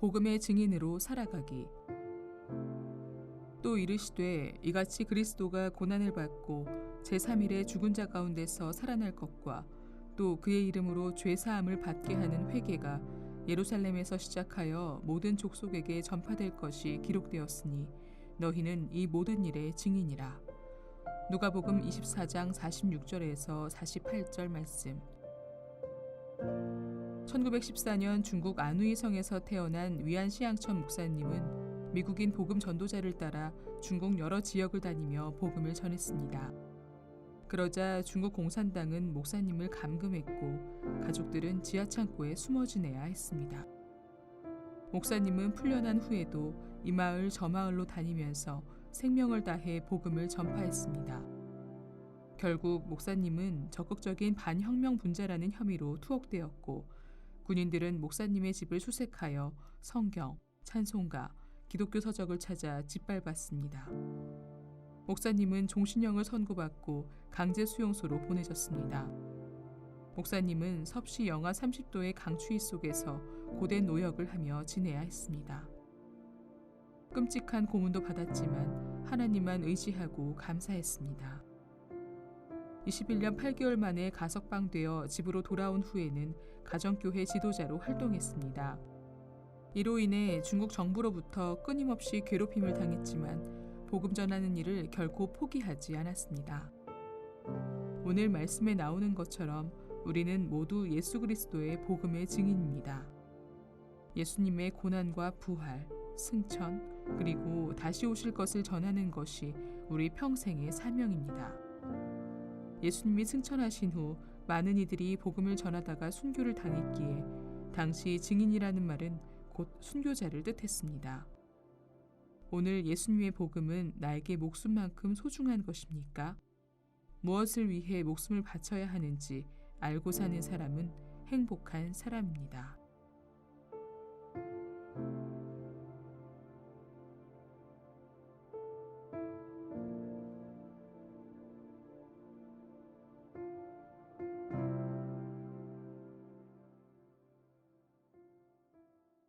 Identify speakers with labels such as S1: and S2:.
S1: 복음의 증인으로 살아가기. 또 이르시되 이같이 그리스도가 고난을 받고 제3일에 죽은 자 가운데서 살아날 것과 또 그의 이름으로 죄 사함을 받게 하는 회개가 예루살렘에서 시작하여 모든 족속에게 전파될 것이 기록되었으니 너희는 이 모든 일의 증인이라. 누가복음 24장 46절에서 48절 말씀. 1914년 중국 안우이성에서 태어난 위안 시향천 목사님은 미국인 복음 전도자를 따라 중국 여러 지역을 다니며 복음을 전했습니다. 그러자 중국 공산당은 목사님을 감금했고 가족들은 지하 창고에 숨어 지내야 했습니다. 목사님은 풀려난 후에도 이 마을 저 마을로 다니면서 생명을 다해 복음을 전파했습니다. 결국 목사님은 적극적인 반혁명 분자라는 혐의로 투옥되었고 군인들은 목사님의 집을 수색하여 성경, 찬송가, 기독교 서적을 찾아 짓밟았습니다. 목사님은 종신형을 선고받고 강제 수용소로 보내졌습니다. 목사님은 섭씨 영하 30도의 강추위 속에서 고된 노역을 하며 지내야 했습니다. 끔찍한 고문도 받았지만 하나님만 의지하고 감사했습니다. 21년 8개월 만에 가석방되어 집으로 돌아온 후에는 가정교회 지도자로 활동했습니다. 이로 인해 중국 정부로부터 끊임없이 괴롭힘을 당했지만 복음 전하는 일을 결코 포기하지 않았습니다. 오늘 말씀에 나오는 것처럼 우리는 모두 예수 그리스도의 복음의 증인입니다. 예수님의 고난과 부활, 승천, 그리고 다시 오실 것을 전하는 것이 우리 평생의 사명입니다. 예수님이 승천하신 후 많은 이들이 복음을 전하다가 순교를 당했기에 당시 증인이라는 말은 곧 순교자를 뜻했습니다. 오늘 예수님의 복음은 나에게 목숨만큼 소중한 것입니까? 무엇을 위해 목숨을 바쳐야 하는지 알고 사는 사람은 행복한 사람입니다.